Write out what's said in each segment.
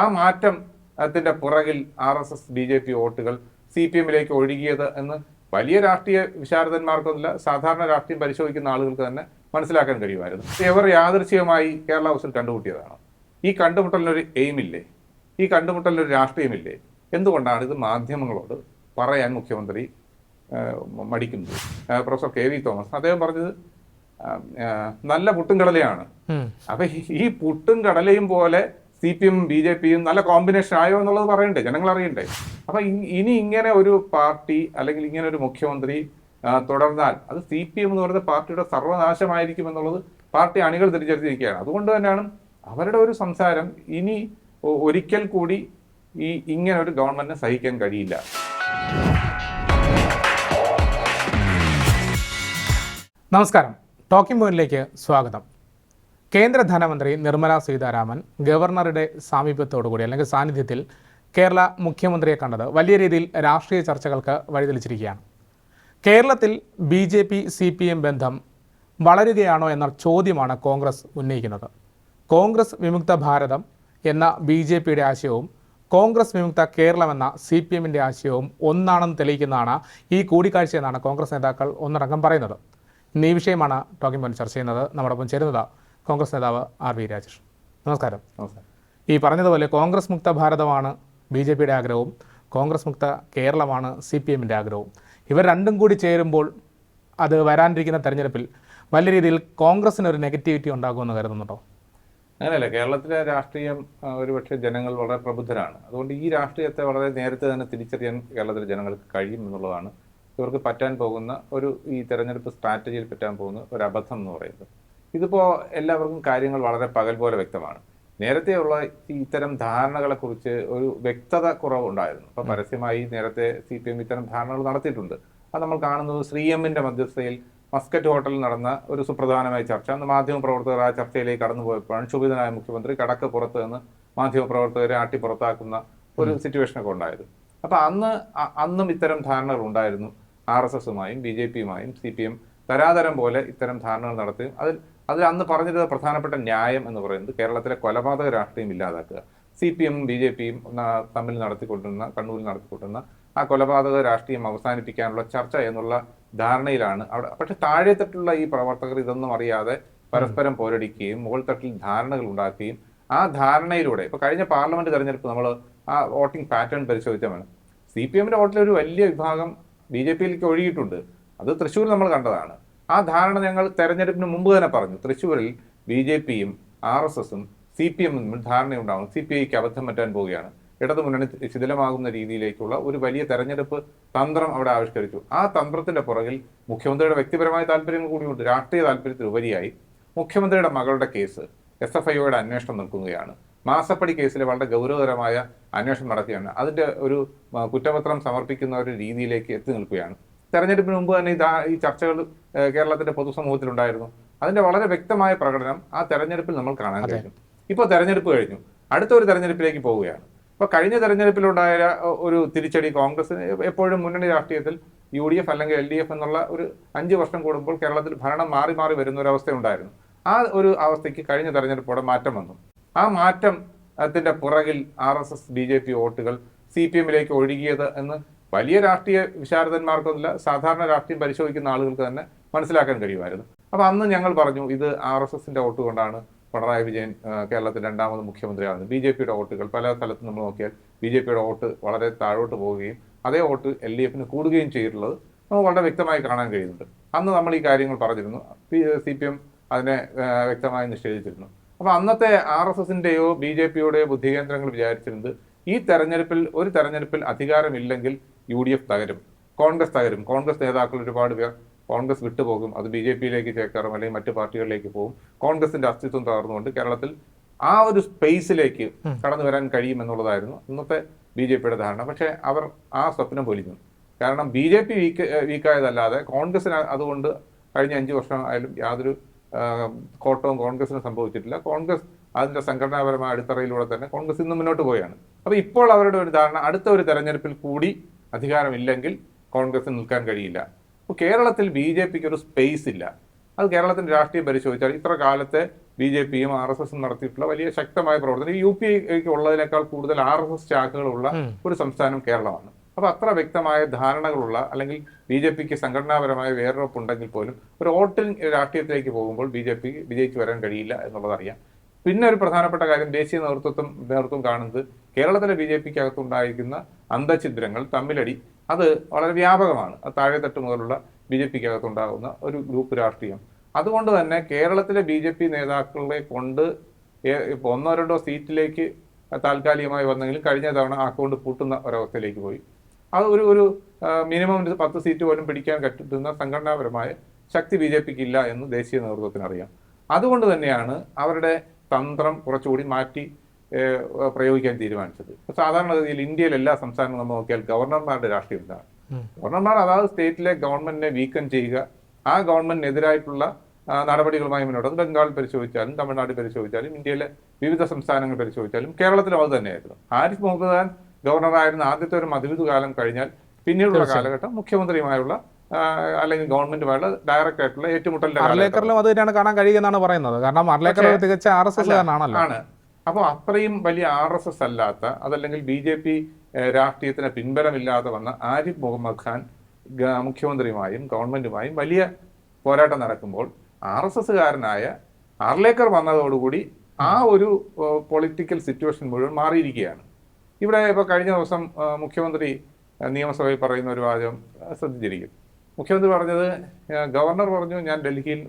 ആ മാറ്റം അതിന്റെ പുറകിൽ R S S B J P വോട്ടുകൾ സി പി എമ്മിലേക്ക് ഒഴുകിയത് എന്ന് വലിയ രാഷ്ട്രീയ വിശാരദന്മാർക്കൊന്നുമില്ല. സാധാരണ രാഷ്ട്രീയം പരിശോധിക്കുന്ന ആളുകൾക്ക് തന്നെ മനസ്സിലാക്കാൻ കഴിയുമായിരുന്നു. ഇവർ യാദൃശ്യമായി കേരള ഹൗസിൽ കണ്ടുമുട്ടിയതാണ്. ഈ കണ്ടുമുട്ടലിനൊരു എയിമില്ലേ? ഈ കണ്ടുമുട്ടലിനൊരു രാഷ്ട്രീയമില്ലേ? എന്തുകൊണ്ടാണ് ഇത് മാധ്യമങ്ങളോട് പറയാൻ മുഖ്യമന്ത്രി മടിക്കുന്നത്? പ്രൊഫസർ കെ വി തോമസ് അദ്ദേഹം പറഞ്ഞത് നല്ല പുട്ടും കടലയാണ്. അപ്പൊ ഈ പുട്ടും കടലയും പോലെ C P M B J പിയും നല്ല കോമ്പിനേഷൻ ആയോ എന്നുള്ളത് പറയണ്ടേ? ജനങ്ങൾ അറിയണ്ടേ? അപ്പൊ ഇനി ഇങ്ങനെ ഒരു പാർട്ടി അല്ലെങ്കിൽ ഇങ്ങനെ ഒരു മുഖ്യമന്ത്രി തുടർന്നാൽ അത് സി പി എം എന്ന് പറയുന്ന പാർട്ടിയുടെ സർവനാശമായിരിക്കും എന്നുള്ളത് പാർട്ടി അണികൾ തിരിച്ചറിഞ്ഞിരിക്കുകയാണ്. അതുകൊണ്ട് തന്നെയാണ് അവരുടെ ഒരു സംസാരം ഇനി ഒരിക്കൽ കൂടി ഈ ഇങ്ങനെ ഒരു ഗവൺമെന്റിനെ സഹിക്കാൻ കഴിയില്ല. നമസ്കാരം. ടോക്കിംഗ് പോയിന്റിലേക്ക് സ്വാഗതം. കേന്ദ്ര ധനമന്ത്രി നിർമ്മല സീതാരാമൻ ഗവർണറുടെ സാമീപ്യത്തോടുകൂടി അല്ലെങ്കിൽ സാന്നിധ്യത്തിൽ കേരള മുഖ്യമന്ത്രിയെ കണ്ടത് വലിയ രീതിയിൽ രാഷ്ട്രീയ ചർച്ചകൾക്ക് വഴിതെളിച്ചിരിക്കുകയാണ്. കേരളത്തിൽ B J P C P M ബന്ധം വളരുകയാണോ എന്ന ചോദ്യമാണ് കോൺഗ്രസ് ഉന്നയിക്കുന്നത്. കോൺഗ്രസ് വിമുക്ത ഭാരതം എന്ന ബി ജെ പിയുടെ ആശയവും കോൺഗ്രസ് വിമുക്ത കേരളം എന്ന സി പി എമ്മിന്റെ ആശയവും ഒന്നാണെന്ന് തെളിയിക്കുന്നതാണ് ഈ കൂടിക്കാഴ്ച എന്നാണ് കോൺഗ്രസ് നേതാക്കൾ ഒന്നടങ്കം പറയുന്നത്. ഇന്ന് ഈ വിഷയമാണ് ടോക്കിംഗ് പോയിന്റ് ചർച്ച ചെയ്യുന്നത്. നമ്മുടെ ഒപ്പം ചേരുന്നത് കോൺഗ്രസ് നേതാവ് ആർ വി രാജേഷ്. നമസ്കാരം. നമസ്കാരം. ഈ പറഞ്ഞതുപോലെ കോൺഗ്രസ് മുക്ത ഭാരതമാണ് ബി ജെ പിയുടെ ആഗ്രഹവും കോൺഗ്രസ് മുക്ത കേരളമാണ് സി പി എമ്മിന്റെ ആഗ്രഹവും. ഇവർ രണ്ടും കൂടി ചേരുമ്പോൾ അത് വരാനിരിക്കുന്ന തെരഞ്ഞെടുപ്പിൽ വലിയ രീതിയിൽ കോൺഗ്രസിന് ഒരു നെഗറ്റിവിറ്റി ഉണ്ടാകുമെന്ന് കരുതുന്നുണ്ടോ? അങ്ങനെയല്ല കേരളത്തിലെ രാഷ്ട്രീയം ഒരുപക്ഷെ ജനങ്ങൾ വളരെ പ്രബുദ്ധരാണ്. അതുകൊണ്ട് ഈ രാഷ്ട്രീയത്തെ വളരെ നേരത്തെ തന്നെ തിരിച്ചറിയാൻ കേരളത്തിലെ ജനങ്ങൾക്ക് കഴിയും എന്നുള്ളതാണ് ഇവർക്ക് പറ്റാൻ പോകുന്ന ഒരു ഈ തെരഞ്ഞെടുപ്പ് സ്ട്രാറ്റജിയിൽ പറ്റാൻ പോകുന്ന ഒരു അബദ്ധം എന്ന് പറയുന്നത്. ഇതിപ്പോ എല്ലാവർക്കും കാര്യങ്ങൾ വളരെ പകൽ പോലെ വ്യക്തമാണ്. നേരത്തെയുള്ള ഉള്ള ഇത്തരം ധാരണകളെക്കുറിച്ച് ഒരു വ്യക്തത കുറവുണ്ടായിരുന്നു. അപ്പൊ പരസ്യമായി നേരത്തെ സി പി എം ഇത്തരം ധാരണകൾ നടത്തിയിട്ടുണ്ട്. അത് നമ്മൾ കാണുന്നത് ശ്രീ എമ്മിന്റെ മധ്യസ്ഥയിൽ മസ്കറ്റ് ഹോട്ടലിൽ നടന്ന ഒരു സുപ്രധാനമായ ചർച്ച. അന്ന് മാധ്യമപ്രവർത്തകർ ആ ചർച്ചയിലേക്ക് കടന്നുപോയപ്പോഴാണ് ക്ഷുഭിതനായ മുഖ്യമന്ത്രി കടക്ക് പുറത്ത് നിന്ന് മാധ്യമപ്രവർത്തകരെ ആട്ടി പുറത്താക്കുന്ന ഒരു സിറ്റുവേഷനൊക്കെ ഉണ്ടായത്. അപ്പൊ അന്ന് അന്നും ഇത്തരം ധാരണകൾ ഉണ്ടായിരുന്നു. ആർ എസ് എസുമായും ബി ജെ പിയുമായും സി പി എം തരാതരം പോലെ ഇത്തരം ധാരണകൾ നടത്തുകയും അതിൽ അതിൽ അന്ന് പറഞ്ഞിരുന്ന പ്രധാനപ്പെട്ട ന്യായം എന്ന് പറയുന്നത് കേരളത്തിലെ കൊലപാതക രാഷ്ട്രീയം ഇല്ലാതാക്കുക. സി പി എമ്മും ബി ജെ പിയും തമ്മിൽ നടത്തിക്കൊണ്ടിരുന്ന കണ്ണൂരിൽ നടത്തിക്കൊണ്ടിരുന്ന ആ കൊലപാതക രാഷ്ട്രീയം അവസാനിപ്പിക്കാനുള്ള ചർച്ച എന്നുള്ള ധാരണയിലാണ് അവിടെ. പക്ഷെ താഴെത്തട്ടുള്ള ഈ പ്രവർത്തകർ ഇതൊന്നും അറിയാതെ പരസ്പരം പോരടിക്കുകയും മുകൾ തട്ടിൽ ധാരണകൾ ഉണ്ടാക്കുകയും ആ ധാരണയിലൂടെ ഇപ്പൊ കഴിഞ്ഞ പാർലമെന്റ് തെരഞ്ഞെടുപ്പ് നമ്മൾ ആ വോട്ടിംഗ് പാറ്റേൺ പരിശോധിച്ചാൽ വേണം സി പി എമ്മിന്റെ വോട്ടിലെ ഒരു വലിയ വിഭാഗം ബി ജെ പിയിലേക്ക് ഒഴുകിയിട്ടുണ്ട്. അത് തൃശ്ശൂർ നമ്മൾ കണ്ടതാണ്. ആ ധാരണ ഞങ്ങൾ തെരഞ്ഞെടുപ്പിന് മുമ്പ് തന്നെ പറഞ്ഞു. തൃശ്ശൂരിൽ ബി ജെ പിയും ആർ എസ് എസും സി പി എമ്മും തമ്മിൽ ധാരണയുണ്ടാകും സി പി ഐക്ക് അബദ്ധം പറ്റാൻ പോവുകയാണ്. ഇടതു മുന്നണി ശിഥിലമാകുന്ന രീതിയിലേക്കുള്ള ഒരു വലിയ തെരഞ്ഞെടുപ്പ് തന്ത്രം അവിടെ ആവിഷ്കരിച്ചു. ആ തന്ത്രത്തിന്റെ പുറകിൽ മുഖ്യമന്ത്രിയുടെ വ്യക്തിപരമായ താല്പര്യങ്ങൾ കൂടിയുണ്ട്. രാഷ്ട്രീയ താല്പര്യത്തിലുപരിയായി മുഖ്യമന്ത്രിയുടെ മകളുടെ കേസ് എസ് എഫ് ഐയുടെ അന്വേഷണം നിൽക്കുകയാണ് മാസപ്പടി കേസിൽ വളരെ ഗൗരവതരമായ അന്വേഷണം നടത്തിയാണ് അതിന്റെ ഒരു കുറ്റപത്രം സമർപ്പിക്കുന്ന ഒരു രീതിയിലേക്ക് എത്തി നിൽക്കുകയാണ്. തെരഞ്ഞെടുപ്പിന് മുമ്പ് തന്നെ ഈ ചർച്ചകൾ കേരളത്തിന്റെ പൊതുസമൂഹത്തിൽ ഉണ്ടായിരുന്നു അതിന്റെ വളരെ വ്യക്തമായ പ്രകടനം ആ തെരഞ്ഞെടുപ്പിൽ നമ്മൾ കാണാൻ കഴിഞ്ഞു. ഇപ്പോൾ തെരഞ്ഞെടുപ്പ് കഴിഞ്ഞു. അടുത്ത ഒരു തെരഞ്ഞെടുപ്പിലേക്ക് പോവുകയാണ്. ഇപ്പൊ കഴിഞ്ഞ തെരഞ്ഞെടുപ്പിലുണ്ടായ ഒരു തിരിച്ചടി കോൺഗ്രസിന് എപ്പോഴും മുന്നണി രാഷ്ട്രീയത്തിൽ യു ഡി എഫ് അല്ലെങ്കിൽ എൽ ഡി എഫ് എന്നുള്ള ഒരു അഞ്ച് വർഷം കൂടുമ്പോൾ കേരളത്തിൽ ഭരണം മാറി മാറി വരുന്ന ഒരു അവസ്ഥ ഉണ്ടായിരുന്നു ആ ഒരു അവസ്ഥയ്ക്ക് കഴിഞ്ഞ തെരഞ്ഞെടുപ്പോടെ മാറ്റം വന്നു. ആ മാറ്റം അതിന്റെ പുറകിൽ R S S B J P വോട്ടുകൾ സി പി എമ്മിലേക്ക് ഒഴുകിയത് എന്ന് വലിയ രാഷ്ട്രീയ വിശാരദന്മാർക്കൊന്നുമില്ല. സാധാരണ രാഷ്ട്രീയം പരിശോധിക്കുന്ന ആളുകൾക്ക് തന്നെ മനസ്സിലാക്കാൻ കഴിയുമായിരുന്നു. അപ്പോൾ അന്ന് ഞങ്ങൾ പറഞ്ഞു ഇത് ആർ എസ് എസിന്റെ വോട്ട് കൊണ്ടാണ് പിണറായി വിജയൻ കേരളത്തിൽ രണ്ടാമത് മുഖ്യമന്ത്രിയാകുന്നത്. ബി ജെ പിയുടെ വോട്ടുകൾ പല സ്ഥലത്തും നമ്മൾ നോക്കിയാൽ ബി ജെ പിയുടെ വോട്ട് വളരെ താഴോട്ട് പോവുകയും അതേ വോട്ട് എൽ ഡി എഫിന് കൂടുകയും ചെയ്തിട്ടുള്ളത് നമുക്ക് വളരെ വ്യക്തമായി കാണാൻ കഴിയുന്നുണ്ട്. അന്ന് നമ്മൾ ഈ കാര്യങ്ങൾ പറഞ്ഞിരുന്നു. സി പി എം അതിനെ വ്യക്തമായി നിഷേധിച്ചിരുന്നു. അപ്പോൾ അന്നത്തെ ആർ എസ് എസിന്റെയോ ബി ജെ പിയുടെയോ ബുദ്ധികേന്ദ്രങ്ങൾ വിചാരിച്ചിരുന്നത് ഈ തെരഞ്ഞെടുപ്പിൽ ഒരു തെരഞ്ഞെടുപ്പിൽ അധികാരമില്ലെങ്കിൽ യു ഡി എഫ് തകരും. കോൺഗ്രസ് തകരും. കോൺഗ്രസ് നേതാക്കൾ ഒരുപാട് പേർ കോൺഗ്രസ് വിട്ടുപോകും. അത് ബി ജെ പിയിലേക്ക് ചേക്കാറും അല്ലെങ്കിൽ മറ്റു പാർട്ടികളിലേക്ക് പോകും. കോൺഗ്രസിന്റെ അസ്തിത്വം തകർന്നുകൊണ്ട് കേരളത്തിൽ ആ ഒരു സ്പേസിലേക്ക് കടന്നു വരാൻ കഴിയുമെന്നുള്ളതായിരുന്നു ഇന്നത്തെ ബി ജെ പിയുടെ ധാരണ. പക്ഷേ അവർ ആ സ്വപ്നം പൊലിഞ്ഞു. കാരണം ബി ജെ പി വീക്ക് വീക്കായതല്ലാതെ കോൺഗ്രസിന് അതുകൊണ്ട് കഴിഞ്ഞ അഞ്ച് വർഷം ആയാലും യാതൊരു കോട്ടവും കോൺഗ്രസിന് സംഭവിച്ചിട്ടില്ല. കോൺഗ്രസ് അതിന്റെ സംഘടനാപരമായ അടിത്തറയിലൂടെ തന്നെ കോൺഗ്രസ് ഇന്ന് മുന്നോട്ട് പോവുകയാണ് അപ്പോൾ ഇപ്പോൾ അവരുടെ ഒരു ധാരണ അടുത്ത ഒരു തെരഞ്ഞെടുപ്പിൽ കൂടി അധികാരമില്ലെങ്കിൽ കോൺഗ്രസിന് നിൽക്കാൻ കഴിയില്ല. അപ്പോൾ കേരളത്തിൽ ബി ജെ പിക്ക് ഒരു സ്പേസ് ഇല്ല. അത് കേരളത്തിന്റെ രാഷ്ട്രീയം പരിശോധിച്ചാൽ ഇത്ര കാലത്തെ ബി ജെ പിയും ആർ എസ് എസും നടത്തിയിട്ടുള്ള വലിയ ശക്തമായ പ്രവർത്തനം. യു പി ഐക്ക് ഉള്ളതിനേക്കാൾ കൂടുതൽ ആർ എസ് എസ് ശാഖകളുള്ള ഒരു സംസ്ഥാനം കേരളമാണ്. അപ്പോൾ അത്ര വ്യക്തമായ ധാരണകളുള്ള അല്ലെങ്കിൽ ബി ജെ പിക്ക് സംഘടനാപരമായ വേറൊപ്പുണ്ടെങ്കിൽ പോലും ഒരു വോട്ടിംഗ് രാഷ്ട്രീയത്തിലേക്ക് പോകുമ്പോൾ ബി ജെ പി വിജയിച്ചു വരാൻ കഴിയില്ല എന്നുള്ളത് അറിയാം. പിന്നെ ഒരു പ്രധാനപ്പെട്ട കാര്യം ദേശീയ നേതൃത്വം നേതൃത്വം കാണുന്നത് കേരളത്തിലെ ബി ജെ പിക്ക് അകത്തുണ്ടായിരിക്കുന്ന അന്തഛിദ്രങ്ങൾ തമ്മിലടി. അത് വളരെ വ്യാപകമാണ്. അത് താഴെത്തട്ട് മുതലുള്ള ബി ജെ പിക്ക് അകത്തുണ്ടാകുന്ന ഒരു ഗ്രൂപ്പ് രാഷ്ട്രീയം. അതുകൊണ്ട് തന്നെ കേരളത്തിലെ ബി ജെ പി നേതാക്കളെ കൊണ്ട് ഒന്നോ രണ്ടോ സീറ്റിലേക്ക് താൽക്കാലികമായി വന്നെങ്കിലും കഴിഞ്ഞ തവണ അക്കൗണ്ട് പൂട്ടുന്ന ഒരവസ്ഥയിലേക്ക് പോയി. അത് ഒരു ഒരു മിനിമം പത്ത് സീറ്റ് പോലും പിടിക്കാൻ പറ്റുന്ന സംഘടനാപരമായ ശക്തി ബി ജെ പിക്ക് ഇല്ല എന്ന് ദേശീയ നേതൃത്വത്തിന് അറിയാം അതുകൊണ്ട് തന്നെയാണ് അവരുടെ തന്ത്രം കുറച്ചുകൂടി മാറ്റി പ്രയോഗിക്കാൻ തീരുമാനിച്ചത്. സാധാരണഗതിയിൽ ഇന്ത്യയിൽ എല്ലാ സംസ്ഥാനങ്ങളും നമ്മൾ നോക്കിയാൽ ഗവർണർമാരുടെ രാഷ്ട്രീയം എന്താണ് ഗവർണർമാർ അതാത് സ്റ്റേറ്റിലെ ഗവൺമെന്റിനെ വീക്കം ചെയ്യുക ആ ഗവൺമെന്റിനെതിരായിട്ടുള്ള നടപടികളുമായി മുന്നോട്ട്. ബംഗാൾ പരിശോധിച്ചാലും തമിഴ്നാട് പരിശോധിച്ചാലും ഇന്ത്യയിലെ വിവിധ സംസ്ഥാനങ്ങൾ പരിശോധിച്ചാലും കേരളത്തിലും അത് തന്നെയായിരുന്നു. ആരിഫ് മുഹമ്മദ് ഖാൻ ഗവർണറായിരുന്ന ആദ്യത്തെ ഒരു മധുവിധ കാലം കഴിഞ്ഞാൽ പിന്നീടുള്ള കാലഘട്ടം മുഖ്യമന്ത്രിയുമായുള്ള അല്ലെങ്കിൽ ഗവൺമെന്റുമായുള്ള ഡയറക്റ്റ് ആയിട്ടുള്ള ഏറ്റുമുട്ടലിന്റെ അർലേക്കറിലും അത് തന്നെയാണ് കാണാൻ കഴിയുമെന്നാണ് പറയുന്നത്. കാരണം അർലേക്കർ തികച്ച ആർ എസ് എസ് കാരനാണല്ലോ. ആണ്. അപ്പോൾ അത്രയും വലിയ ആർ എസ് എസ് അല്ലാത്ത അതല്ലെങ്കിൽ ബി ജെ പി രാഷ്ട്രീയത്തിന് പിൻബലമില്ലാതെ വന്ന ആരിഫ് മുഹമ്മദ് ഖാൻ മുഖ്യമന്ത്രിയുമായും ഗവൺമെന്റുമായും വലിയ പോരാട്ടം നടക്കുമ്പോൾ ആർ എസ് എസ്സുകാരനായ ആർലേക്കർ വന്നതോടുകൂടി ആ ഒരു പൊളിറ്റിക്കൽ സിറ്റുവേഷൻ മുഴുവൻ മാറിയിരിക്കുകയാണ്. ഇവിടെ ഇപ്പോൾ കഴിഞ്ഞ ദിവസം മുഖ്യമന്ത്രി നിയമസഭയിൽ പറയുന്ന ഒരു വാചകം ശ്രദ്ധിച്ചിരിക്കും. മുഖ്യമന്ത്രി പറഞ്ഞത് ഗവർണർ പറഞ്ഞു ഞാൻ ഡൽഹിയിൽ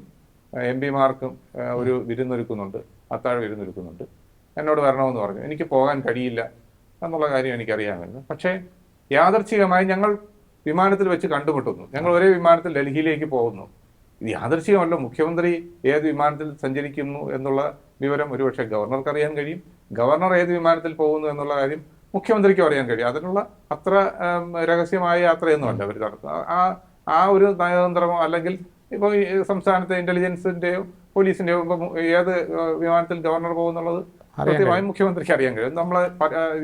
എം പിമാർക്കും ഒരു വിരുന്നൊരുക്കുന്നുണ്ട് അത്താഴ വിരുന്നൊരുക്കുന്നുണ്ട്. എന്നോട് വരണമെന്ന് പറഞ്ഞു. എനിക്ക് പോകാൻ കഴിയില്ല എന്നുള്ള കാര്യം എനിക്കറിയാമായിരുന്നു. പക്ഷേ യാദർച്ഛികമായി ഞങ്ങൾ വിമാനത്തിൽ വെച്ച് കണ്ടുമുട്ടുന്നു. ഞങ്ങൾ ഒരേ വിമാനത്തിൽ ഡൽഹിയിലേക്ക് പോകുന്നു. ഇത് യാദർച്ഛികമല്ല മുഖ്യമന്ത്രി ഏത് വിമാനത്തിൽ സഞ്ചരിക്കുന്നു എന്നുള്ള വിവരം ഒരുപക്ഷെ ഗവർണർക്ക് അറിയാൻ കഴിയും. ഗവർണർ ഏത് വിമാനത്തിൽ പോകുന്നു എന്നുള്ള കാര്യം മുഖ്യമന്ത്രിക്കും അറിയാൻ കഴിയും. അതിനുള്ള അത്ര രഹസ്യമായ യാത്രയൊന്നുമല്ല അവർ നടത്തുന്നത്. ആ ആ ഒരു നയതന്ത്രമോ അല്ലെങ്കിൽ ഇപ്പോൾ ഈ സംസ്ഥാനത്തെ ഇന്റലിജൻസിന്റെയോ പോലീസിന്റെയോ ഇപ്പം ഏത് വിമാനത്തിൽ ഗവർണർ പോകുന്നുള്ളത് കൃത്യമായും മുഖ്യമന്ത്രിക്ക് അറിയാൻ കഴിയും. നമ്മളെ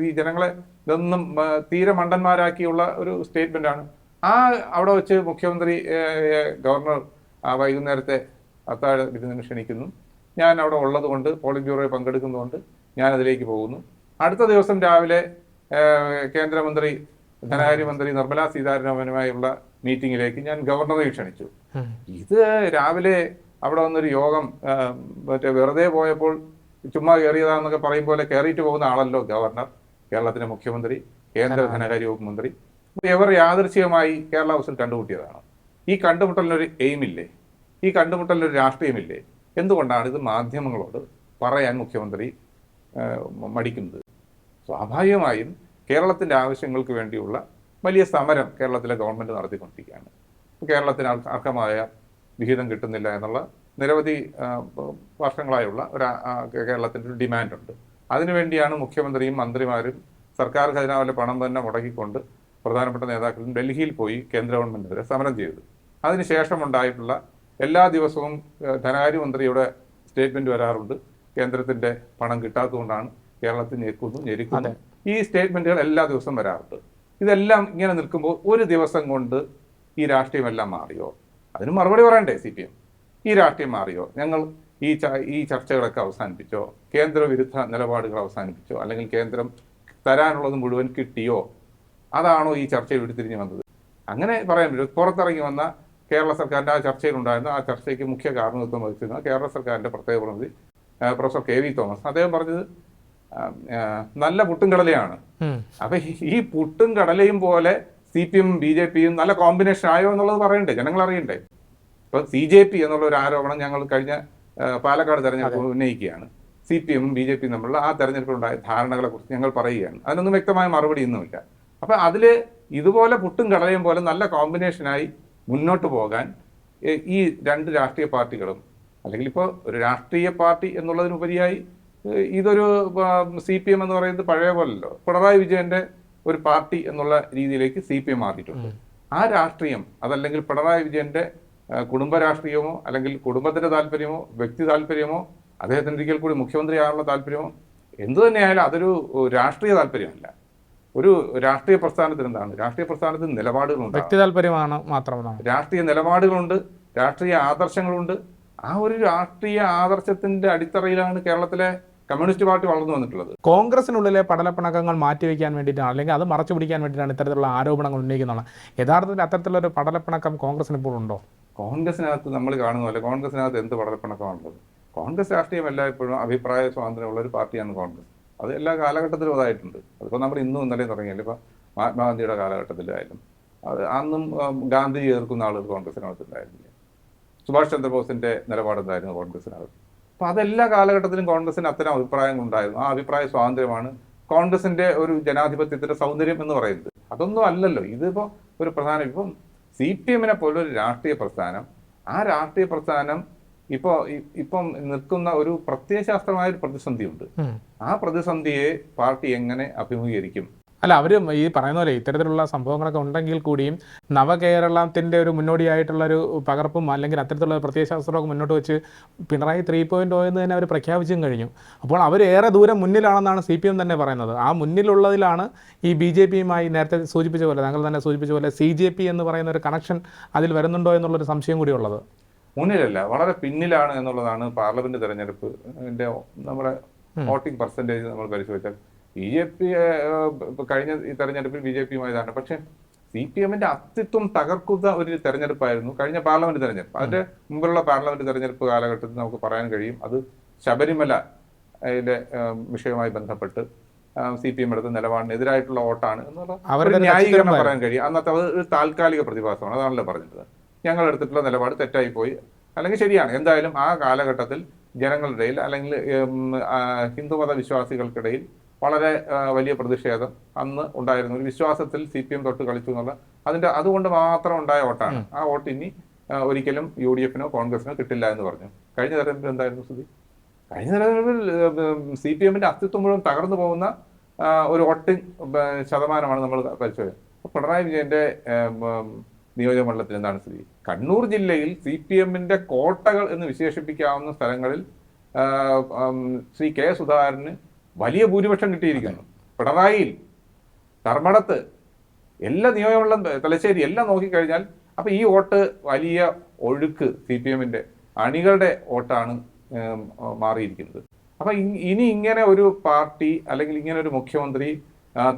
ഈ ജനങ്ങളെ ഇതൊന്നും തീരെ മണ്ടന്മാരാക്കിയുള്ള ഒരു സ്റ്റേറ്റ്മെന്റ് ആണ്. ആ അവിടെ വെച്ച് മുഖ്യമന്ത്രി ഗവർണർ വൈകുന്നേരത്തെ അത്താഴ വിരുന്നിന് ക്ഷണിക്കുന്നു. ഞാൻ അവിടെ ഉള്ളത് കൊണ്ട് പോളിംഗ് ബ്യൂറോയിൽ പങ്കെടുക്കുന്നതുകൊണ്ട് ഞാൻ അതിലേക്ക് പോകുന്നു. അടുത്ത ദിവസം രാവിലെ കേന്ദ്രമന്ത്രി ധനകാര്യമന്ത്രി നിർമ്മലാ സീതാരാമനുമായുള്ള മീറ്റിംഗിലേക്ക് ഞാൻ ഗവർണറെ ക്ഷണിച്ചു. ഇത് രാവിലെ അവിടെ വന്നൊരു യോഗം മറ്റേ വെറുതെ പോയപ്പോൾ ചുമ്മാ കയറിയതാന്നൊക്കെ പറയും പോലെ കയറിയിട്ട് പോകുന്ന ആളല്ലോ ഗവർണർ കേരളത്തിന്റെ മുഖ്യമന്ത്രി കേന്ദ്ര ധനകാര്യ വകുപ്പ് മന്ത്രി എവർ ഇവർ യാദൃശ്ചികമായി കേരള ഹൗസിൽ കണ്ടുമുട്ടിയതാണ്. ഈ കണ്ടുമുട്ടലിനൊരു എയിമില്ലേ? ഈ കണ്ടുമുട്ടലിനൊരു രാഷ്ട്രീയമില്ലേ? എന്തുകൊണ്ടാണ് ഇത് മാധ്യമങ്ങളോട് പറയാൻ മുഖ്യമന്ത്രി മടിക്കുന്നത്? സ്വാഭാവികമായും കേരളത്തിന്റെ ആവശ്യങ്ങൾക്ക് വേണ്ടിയുള്ള വലിയ സമരം കേരളത്തിലെ ഗവൺമെന്റ് നടത്തിക്കൊണ്ടിരിക്കുകയാണ്. കേരളത്തിന് അർ- അർഹമായ വിഹിതം കിട്ടുന്നില്ല എന്നുള്ള നിരവധി വർഷങ്ങളായുള്ള ഒരു കേരളത്തിന്റെ ഒരു ഡിമാൻഡുണ്ട്. അതിനുവേണ്ടിയാണ് മുഖ്യമന്ത്രിയും മന്ത്രിമാരും സർക്കാർ ഖജനാവിലെ പണം തന്നെ മുടക്കിക്കൊണ്ട് പ്രധാനപ്പെട്ട നേതാക്കളും ഡൽഹിയിൽ പോയി കേന്ദ്ര ഗവൺമെന്റിനെതിരെ സമരം ചെയ്തത്. അതിനുശേഷം ഉണ്ടായിട്ടുള്ള എല്ലാ ദിവസവും ധനകാര്യമന്ത്രിയുടെ സ്റ്റേറ്റ്മെന്റ് വരാറുണ്ട്. കേന്ദ്രത്തിന്റെ പണം കിട്ടാത്തതുകൊണ്ടാണ് കേരളത്തിൽ ഞെക്കുന്നു ഞെരുക്കുന്നു. ഈ സ്റ്റേറ്റ്മെന്റുകൾ എല്ലാ ദിവസവും വരാറുണ്ട്. ഇതെല്ലാം ഇങ്ങനെ നിൽക്കുമ്പോൾ ഒരു ദിവസം കൊണ്ട് ഈ രാഷ്ട്രീയമെല്ലാം മാറിയോ? അതിന് മറുപടി പറയണ്ടേ സി പി എം? ഈ രാഷ്ട്രീയം മാറിയോ? ഞങ്ങൾ ഈ ഈ ചർച്ചകളൊക്കെ അവസാനിപ്പിച്ചോ? കേന്ദ്ര വിരുദ്ധ നിലപാടുകൾ അവസാനിപ്പിച്ചോ? അല്ലെങ്കിൽ കേന്ദ്രം തരാനുള്ളത് മുഴുവൻ കിട്ടിയോ? അതാണോ ഈ ചർച്ചയിൽ ഉരുത്തിരിഞ്ഞ് വന്നത്? അങ്ങനെ പറയാൻ പറ്റും. പുറത്തിറങ്ങി വന്ന കേരള സർക്കാരിന്റെ ആ ചർച്ചയിലുണ്ടായിരുന്ന ആ ചർച്ചയ്ക്ക് മുഖ്യ കാരണത്വം വഹിച്ചിരുന്ന കേരള സർക്കാരിന്റെ പ്രത്യേക പ്രതിനിധി പ്രൊഫസർ കെ വി തോമസ്. അദ്ദേഹം പറഞ്ഞത് നല്ല പുട്ടും കടലയാണ്. അപ്പൊ ഈ- പുട്ടും കടലയും പോലെ C P M B J പിയും നല്ല കോമ്പിനേഷൻ ആയോ എന്നുള്ളത് പറയണ്ടേ? ജനങ്ങൾ അറിയണ്ടേ? ഇപ്പൊ സി ജെ പി എന്നുള്ള ഒരു ആരോപണം ഞങ്ങൾ കഴിഞ്ഞ പാലക്കാട് തെരഞ്ഞെടുപ്പ് ഉന്നയിക്കുകയാണ്. സി പി എമ്മും ബി ജെ പിയും തമ്മിലുള്ള ആ തെരഞ്ഞെടുപ്പിലുണ്ടായ ധാരണകളെ കുറിച്ച് ഞങ്ങൾ പറയുകയാണ്. അതിനൊന്നും വ്യക്തമായ മറുപടി ഒന്നുമില്ല. അപ്പൊ അതിൽ ഇതുപോലെ പുട്ടും കടലയും പോലെ നല്ല കോമ്പിനേഷനായി മുന്നോട്ട് പോകാൻ ഈ രണ്ട് രാഷ്ട്രീയ പാർട്ടികളും അല്ലെങ്കിൽ ഇപ്പോൾ ഒരു രാഷ്ട്രീയ പാർട്ടി എന്നുള്ളതിനുപരിയായി ഇതൊരു സി പി എം എന്ന് പറയുന്നത് പഴയ പോലല്ലോ. പിണറായി വിജയന്റെ ഒരു പാർട്ടി എന്നുള്ള രീതിയിലേക്ക് സി പി എം മാറിയിട്ടുണ്ട്. ആ രാഷ്ട്രീയം അതല്ലെങ്കിൽ പിണറായി വിജയന്റെ കുടുംബ രാഷ്ട്രീയമോ അല്ലെങ്കിൽ കുടുംബത്തിന്റെ താല്പര്യമോ വ്യക്തി താല്പര്യമോ അദ്ദേഹത്തിന് ഒരിക്കൽ കൂടി മുഖ്യമന്ത്രി ആകാനുള്ള താല്പര്യമോ എന്തു തന്നെയായാലും അതൊരു രാഷ്ട്രീയ താല്പര്യമല്ല. ഒരു രാഷ്ട്രീയ പ്രസ്ഥാനത്തിന് എന്താണ്? രാഷ്ട്രീയ പ്രസ്ഥാനത്തിന് നിലപാടുകളുണ്ട്. വ്യക്തി താല്പര്യമാണ് മാത്രമല്ല രാഷ്ട്രീയ നിലപാടുകളുണ്ട് രാഷ്ട്രീയ ആദർശങ്ങളുണ്ട്. ആ ഒരു രാഷ്ട്രീയ ആദർശത്തിന്റെ അടിത്തറയിലാണ് കേരളത്തിലെ കമ്മ്യൂണിസ്റ്റ് പാർട്ടി വളർന്നു വന്നിട്ടുള്ളത്. കോൺഗ്രസിനുള്ളിലെ പടലപ്പിണക്കങ്ങൾ മാറ്റിവെക്കാൻ വേണ്ടിയിട്ടാണ് അല്ലെങ്കിൽ അത് മറച്ചു പിടിക്കാൻ വേണ്ടിയിട്ടാണ് ഇത്തരത്തിലുള്ള ആരോപണങ്ങൾ ഉന്നയിക്കുന്നതാണ്. യഥാർത്ഥത്തിൽ അത്തരത്തിലുള്ള ഒരു പടലപ്പിണക്കം കോൺഗ്രസിന് ഇപ്പോൾ ഉണ്ടോ? കോൺഗ്രസിനകത്ത് നമ്മൾ കാണുന്ന പോലെ കോൺഗ്രസിനകത്ത് എന്ത് പടലപ്പിണക്കമാണുള്ളത്? കോൺഗ്രസ് രാഷ്ട്രീയം എല്ലായ്പ്പോഴും അഭിപ്രായ സ്വാതന്ത്ര്യമുള്ള ഒരു പാർട്ടിയാണ് കോൺഗ്രസ്. അത് എല്ലാ കാലഘട്ടത്തിലും അതായിട്ടുണ്ട്. അതിപ്പോൾ നമ്മൾ ഇന്നും ഇന്നലെയും തുടങ്ങിയാലും ഇപ്പോൾ മഹാത്മാഗാന്ധിയുടെ കാലഘട്ടത്തിലായാലും അത് അന്നും ഗാന്ധിജി ഗാന്ധി ചേർക്കുന്ന ആളുകൾ കോൺഗ്രസിനകത്ത് ഉണ്ടായിരുന്നില്ല. സുഭാഷ് ചന്ദ്രബോസിന്റെ നിലപാടെന്തായിരുന്നു കോൺഗ്രസിനകത്ത്? അപ്പോൾ അതെല്ലാ കാലഘട്ടത്തിലും കോൺഗ്രസിന് അത്തരം അഭിപ്രായങ്ങൾ ഉണ്ടായിരുന്നു ആ അഭിപ്രായ സ്വാതന്ത്ര്യമാണ് കോൺഗ്രസിന്റെ ഒരു ജനാധിപത്യത്തിന്റെ സൗന്ദര്യം എന്ന് പറയുന്നത്. അതൊന്നും അല്ലല്ലോ. ഇതിപ്പോൾ ഒരു പ്രധാന ഇപ്പം സി പി എമ്മിനെ പോലൊരു രാഷ്ട്രീയ പ്രസ്ഥാനം ആ രാഷ്ട്രീയ പ്രസ്ഥാനം ഇപ്പോൾ ഇപ്പം നിൽക്കുന്ന ഒരു പ്രത്യയശാസ്ത്രമായ ഒരു പ്രതിസന്ധിയുണ്ട് ആ പ്രതിസന്ധിയെ പാർട്ടി എങ്ങനെ അഭിമുഖീകരിക്കും? അല്ല അവർ ഈ പറയുന്ന പോലെ ഇത്തരത്തിലുള്ള സംഭവങ്ങളൊക്കെ ഉണ്ടെങ്കിൽ കൂടിയും നവകേരളത്തിന്റെ ഒരു മുന്നോടിയായിട്ടുള്ള ഒരു പകർപ്പും അല്ലെങ്കിൽ അത്തരത്തിലുള്ള പ്രത്യയശാസ്ത്രമൊക്കെ മുന്നോട്ട് വെച്ച് പിണറായി ത്രീ പോയിന്റ് എന്ന് തന്നെ അവർ പ്രഖ്യാപിച്ചും കഴിഞ്ഞു. അപ്പോൾ അവർ ഏറെ ദൂരം മുന്നിലാണെന്നാണ് സി പി എം തന്നെ പറയുന്നത്. ആ മുന്നിലുള്ളതിലാണ് ഈ ബി ജെ പിയുമായി നേരത്തെ സൂചിപ്പിച്ച പോലെ താങ്കൾ തന്നെ സൂചിപ്പിച്ച പോലെ സി ജെ പി എന്ന് പറയുന്ന ഒരു കണക്ഷൻ അതിൽ വരുന്നുണ്ടോ എന്നുള്ളൊരു സംശയം കൂടി ഉള്ളത്. മുന്നിലല്ല വളരെ പിന്നിലാണ് എന്നുള്ളതാണ് പാർലമെന്റ് തെരഞ്ഞെടുപ്പ് നമ്മുടെ വോട്ടിംഗ് പെർസെന്റേജ് നമ്മൾ പരിശോധിച്ചാൽ ബി ജെ പി കഴിഞ്ഞ ഈ തെരഞ്ഞെടുപ്പിൽ ബി ജെ പിയുമായതാണ്. പക്ഷെ സി പി എമ്മിന്റെ അസ്തിത്വം തകർക്കുന്ന ഒരു തെരഞ്ഞെടുപ്പായിരുന്നു കഴിഞ്ഞ പാർലമെന്റ് തെരഞ്ഞെടുപ്പ്. അതിന്റെ മുമ്പുള്ള പാർലമെന്റ് തെരഞ്ഞെടുപ്പ് കാലഘട്ടത്തിൽ നമുക്ക് പറയാൻ കഴിയും അത് ശബരിമല വിഷയവുമായി ബന്ധപ്പെട്ട് സി പി എം എടുത്ത നിലപാടിനെതിരായിട്ടുള്ള വോട്ടാണ് എന്നുള്ള ന്യായീകരണം പറയാൻ കഴിയും. അന്നത്തെ അത് ഒരു താൽക്കാലിക പ്രതിഭാസമാണ് അതാണല്ലോ പറഞ്ഞത്. ഞങ്ങൾ എടുത്തിട്ടുള്ള നിലപാട് തെറ്റായി പോയി. അല്ലെങ്കിൽ ശരിയാണ് എന്തായാലും ആ കാലഘട്ടത്തിൽ ജനങ്ങളുടെ ഇടയിൽ അല്ലെങ്കിൽ ഹിന്ദുമത വിശ്വാസികൾക്കിടയിൽ വളരെ വലിയ പ്രതിഷേധം അന്ന് ഉണ്ടായിരുന്നു. ഒരു വിശ്വാസത്തിൽ സി പി എം തൊട്ട് കളിച്ചു എന്നുള്ള അതിന്റെ അതുകൊണ്ട് മാത്രം ഉണ്ടായ വോട്ടാണ്. ആ വോട്ട് ഇനി ഒരിക്കലും യു ഡി എഫിനോ കോൺഗ്രസിനോ കിട്ടില്ല എന്ന് പറഞ്ഞു. കഴിഞ്ഞ തെരഞ്ഞെടുപ്പിൽ എന്തായിരുന്നു സ്ഥിതി? കഴിഞ്ഞ തെരഞ്ഞെടുപ്പിൽ സി പി എമ്മിന്റെ അസ്തിത്വം മുഴുവൻ തകർന്നു പോകുന്ന ഒരു വോട്ടിംഗ് ശതമാനമാണ് നമ്മൾ പരിശോധന അപ്പൊ പിണറായി വിജയന്റെ നിയോജകമണ്ഡലത്തിൽ എന്താണ് സ്ഥിതി? കണ്ണൂർ ജില്ലയിൽ സി പി എമ്മിന്റെ കോട്ടകൾ എന്ന് വിശേഷിപ്പിക്കാവുന്ന സ്ഥലങ്ങളിൽ ശ്രീ കെ സുധാകരന് വലിയ ഭൂരിപക്ഷം കിട്ടിയിരിക്കുന്നു. പിണറായിയിൽ ധർമ്മടത്ത് എല്ലാ നിയമമുള്ള തലശ്ശേരി എല്ലാം നോക്കിക്കഴിഞ്ഞാൽ അപ്പോൾ ഈ വോട്ട് വലിയ ഒഴുക്ക് സി പി എമ്മിന്റെ അണികളുടെ വോട്ടാണ് മാറിയിരിക്കുന്നത്. അപ്പം ഇനി ഇങ്ങനെ ഒരു പാർട്ടി അല്ലെങ്കിൽ ഇങ്ങനെ ഒരു മുഖ്യമന്ത്രി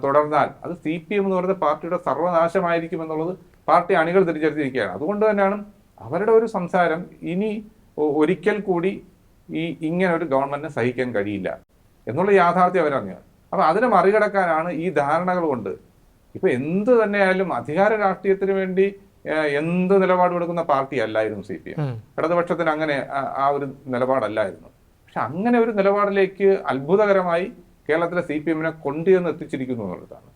തുടർന്നാൽ അത് സി പി എം എന്ന് പറയുന്ന പാർട്ടിയുടെ സർവനാശമായിരിക്കും എന്നുള്ളത് പാർട്ടി അണികൾ തിരിച്ചറിഞ്ഞിരിക്കുകയാണ്. അതുകൊണ്ട് തന്നെയാണ് അവരുടെ ഒരു സംസാരം ഇനി ഒരിക്കൽ കൂടി ഈ ഇങ്ങനെ ഒരു ഗവൺമെന്റിനെ സഹിക്കാൻ കഴിയില്ല. എന്നുള്ള യാഥാർത്ഥ്യം അവരറിഞ്ഞു അപ്പൊ അതിനെ മറികടക്കാനാണ് ഈ ധാരണകൾ കൊണ്ട് ഇപ്പൊ എന്ത് തന്നെയായാലും അധികാര രാഷ്ട്രീയത്തിന് വേണ്ടി എന്ത് നിലപാട് കൊടുക്കുന്ന പാർട്ടി അല്ലായിരുന്നു സി പി എം. ഇടതുപക്ഷത്തിന് അങ്ങനെ ആ- ഒരു നിലപാടല്ലായിരുന്നു. പക്ഷെ അങ്ങനെ ഒരു നിലപാടിലേക്ക് അത്ഭുതകരമായി കേരളത്തിലെ സി പി എമ്മിനെ കൊണ്ടുചെന്ന് എത്തിച്ചിരിക്കുന്നു എന്നുള്ളതാണ്.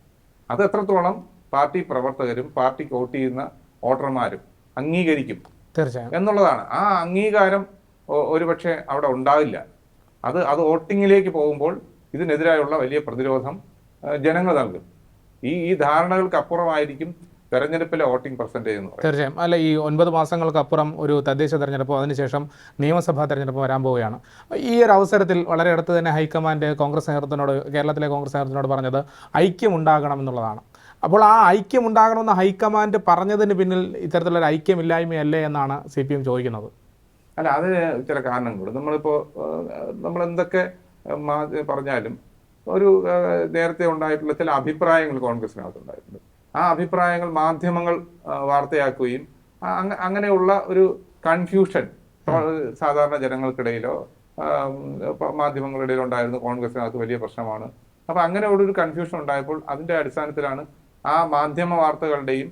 അത് എത്രത്തോളം പാർട്ടി പ്രവർത്തകരും പാർട്ടിക്ക് വോട്ട് ചെയ്യുന്ന വോട്ടർമാരും അംഗീകരിക്കും തീർച്ചയായും. എന്നുള്ളതാണ്. ആ അംഗീകാരം ഒരുപക്ഷെ അവിടെ ഉണ്ടാവില്ല. അത് അത് വോട്ടിങ്ങിലേക്ക് പോകുമ്പോൾ ഇതിനെതിരായുള്ള വലിയ പ്രതിരോധം ജനങ്ങൾ നൽകും. ഈ ഈ ധാരണകൾക്ക് അപ്പുറമായിരിക്കും തെരഞ്ഞെടുപ്പിലെ വോട്ടിംഗ് പെർസെന്റേജ് തീർച്ചയായും. അല്ല ഈ ഒൻപത് മാസങ്ങൾക്കപ്പുറം ഒരു തദ്ദേശ തെരഞ്ഞെടുപ്പും അതിനുശേഷം നിയമസഭാ തെരഞ്ഞെടുപ്പ് വരാൻ പോവുകയാണ്. ഈ ഒരു അവസരത്തിൽ വളരെ അടുത്ത് തന്നെ ഹൈക്കമാൻഡ് കോൺഗ്രസ് നേതൃത്വത്തിനോട് കേരളത്തിലെ കോൺഗ്രസ് നേതൃത്വത്തിനോട് പറഞ്ഞത് ഐക്യം ഉണ്ടാകണം എന്നുള്ളതാണ് അപ്പോൾ ആ ഐക്യം ഉണ്ടാകണമെന്ന് ഹൈക്കമാൻഡ് പറഞ്ഞതിന് പിന്നിൽ ഇത്തരത്തിലൊരു ഐക്യമില്ലായ്മയല്ലേ എന്നാണ് സി പി എം ചോദിക്കുന്നത്. അല്ല അതിന് ചില കാരണങ്ങളുണ്ട്. നമ്മളിപ്പോ നമ്മൾ എന്തൊക്കെ പറഞ്ഞാലും ഒരു നേരത്തെ ഉണ്ടായിട്ടുള്ള ചില അഭിപ്രായങ്ങൾ കോൺഗ്രസിനകത്ത് ഉണ്ടായിട്ടുണ്ട് ആ അഭിപ്രായങ്ങൾ മാധ്യമങ്ങൾ വാർത്തയാക്കുകയും അങ്ങനെയുള്ള ഒരു കൺഫ്യൂഷൻ സാധാരണ ജനങ്ങൾക്കിടയിലോ മാധ്യമങ്ങളിടയിലോ ഉണ്ടായിരുന്നു കോൺഗ്രസിനകത്ത് വലിയ പ്രശ്നമാണ്. അപ്പൊ അങ്ങനെ ഒരു കൺഫ്യൂഷൻ ഉണ്ടായപ്പോൾ അതിന്റെ അടിസ്ഥാനത്തിലാണ് ആ മാധ്യമ വാർത്തകളുടെയും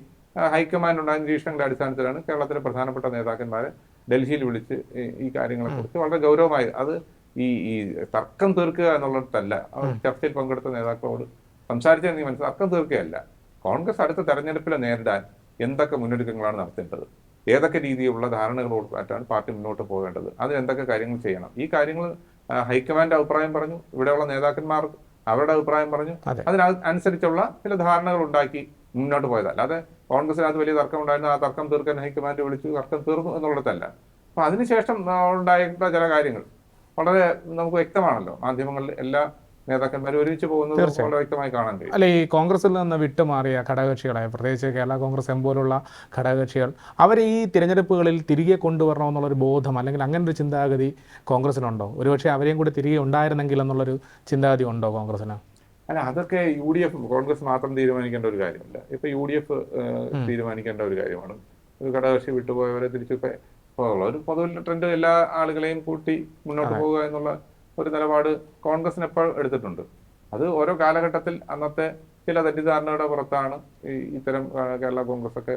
ഹൈക്കമാൻഡ് ഉണ്ടായ നിരീക്ഷണങ്ങളുടെ അടിസ്ഥാനത്തിലാണ് കേരളത്തിലെ പ്രധാനപ്പെട്ട നേതാക്കന്മാരെ ഡൽഹിയിൽ വിളിച്ച് ഈ- കാര്യങ്ങളെ കുറിച്ച് വളരെ ഗൗരവമായി. അത് ഈ ഈ തർക്കം തീർക്കുക എന്നുള്ളിടത്തല്ല അവർ ചർച്ചയിൽ പങ്കെടുത്ത നേതാക്കളോട് സംസാരിച്ചാൽ നീ മനസ്സിലാക്കും തർക്കം തീർക്കുകയല്ല. കോൺഗ്രസ് അടുത്ത തെരഞ്ഞെടുപ്പിനെ നേരിടാൻ എന്തൊക്കെ മുന്നൊരുക്കങ്ങളാണ് നടത്തേണ്ടത്? ഏതൊക്കെ രീതിയിലുള്ള ധാരണകളോടാണ് പാർട്ടി മുന്നോട്ട് പോകേണ്ടത്? അതിന് എന്തൊക്കെ കാര്യങ്ങൾ ചെയ്യണം? ഈ കാര്യങ്ങൾ ഹൈക്കമാൻഡ് അഭിപ്രായം പറഞ്ഞു ഇവിടെയുള്ള നേതാക്കന്മാർ അവരുടെ അഭിപ്രായം പറഞ്ഞു. അതിനനുസരിച്ചുള്ള ചില ധാരണകൾ ഉണ്ടാക്കി മുന്നോട്ട് പോയത് അല്ലാതെ കോൺഗ്രസിനകത്ത് വലിയ തർക്കം ഉണ്ടായിരുന്നു ആ തർക്കം തീർക്കാൻ ഹൈക്കമാൻഡ് വിളിച്ചു തർക്കം തീർന്നു എന്നുള്ളതല്ല. അപ്പൊ അതിനുശേഷം ഉണ്ടായിട്ട ഉണ്ടായിട്ടുള്ള ചില കാര്യങ്ങൾ വളരെ നമുക്ക് വ്യക്തമാണല്ലോ. മാധ്യമങ്ങളിൽ എല്ലാ നേതാക്കന്മാരും ഒരുമിച്ച് പോകുന്നത് വളരെ വ്യക്തമായി കാണാൻ കഴിയും. അല്ല ഈ കോൺഗ്രസിൽ നിന്ന് വിട്ടുമാറിയ ഘടകകക്ഷികളായ പ്രത്യേകിച്ച് കേരള കോൺഗ്രസ് എം പോലുള്ള ഘടകകക്ഷികൾ അവരെ ഈ തിരഞ്ഞെടുപ്പുകളിൽ തിരികെ കൊണ്ടുവരണമെന്നുള്ളൊരു ബോധം അല്ലെങ്കിൽ അങ്ങനെ ഒരു ചിന്താഗതി കോൺഗ്രസിനുണ്ടോ? ഒരുപക്ഷെ അവരെയും കൂടി തിരികെ ഉണ്ടായിരുന്നെങ്കിൽ എന്നുള്ളൊരു ചിന്താഗതി ഉണ്ടോ കോൺഗ്രസിന്? അല്ല അതൊക്കെ യു ഡി എഫ് കോൺഗ്രസ് മാത്രം തീരുമാനിക്കേണ്ട ഒരു കാര്യമല്ല. ഇപ്പൊ യു ഡി എഫ് തീരുമാനിക്കേണ്ട ഒരു കാര്യമാണ്. ഒരു ഘടകകക്ഷി വിട്ടുപോയവരെ തിരിച്ചു ഒരു പൊതുവിൽ ട്രെൻഡ് എല്ലാ ആളുകളെയും കൂട്ടി മുന്നോട്ട് പോകുക എന്നുള്ള ഒരു നിലപാട് കോൺഗ്രസിന് എപ്പോഴും എടുത്തിട്ടുണ്ട്. അത് ഓരോ കാലഘട്ടത്തിൽ അന്നത്തെ ചില തെറ്റിദ്ധാരണയുടെ പുറത്താണ് ഈ ഇത്തരം കേരള കോൺഗ്രസ് ഒക്കെ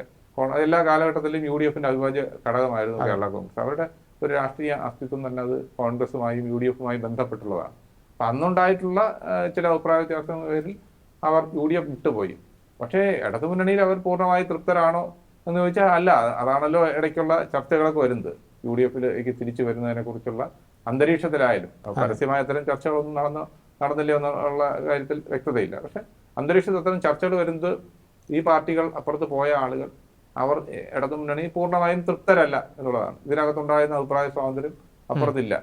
എല്ലാ കാലഘട്ടത്തിലും യു ഡി എഫിന്റെ അവിഭാജ്യ ഘടകമായിരുന്നു കേരള കോൺഗ്രസ്. അവരുടെ ഒരു രാഷ്ട്രീയ അസ്തിത്വം തന്നെ അത് കോൺഗ്രസുമായും യു ഡി എഫുമായും ബന്ധപ്പെട്ടുള്ളതാണ്. അപ്പൊ അന്നുണ്ടായിട്ടുള്ള ചില അഭിപ്രായ വ്യത്യാസങ്ങളുടെ പേരിൽ അവർ യു ഡി എഫ് വിട്ടുപോയി. പക്ഷേ ഇടതു മുന്നണിയിൽ അവർ പൂർണമായി തൃപ്തരാണോ എന്ന് ചോദിച്ചാൽ അല്ല അതാണല്ലോ ഇടയ്ക്കുള്ള ചർച്ചകളൊക്കെ വരുന്നത്. യു ഡി എഫിലേക്ക് തിരിച്ചു വരുന്നതിനെ കുറിച്ചുള്ള അന്തരീക്ഷത്തിലായാലും. പരസ്യമായ അത്തരം ചർച്ചകളൊന്നും നടന്ന നടന്നില്ല എന്നുള്ള കാര്യത്തിൽ വ്യക്തതയില്ല. പക്ഷെ അന്തരീക്ഷത്തിൽ അത്തരം ചർച്ചകൾ വരുന്നത് ഈ പാർട്ടികൾ അപ്പുറത്ത് പോയ ആളുകൾ അവർ ഇടതു മുന്നണി പൂർണമായും തൃപ്തരല്ല എന്നുള്ളതാണ്. ഇതിനകത്തുണ്ടായിരുന്ന അഭിപ്രായ സ്വാതന്ത്ര്യം അപ്പുറത്തില്ല.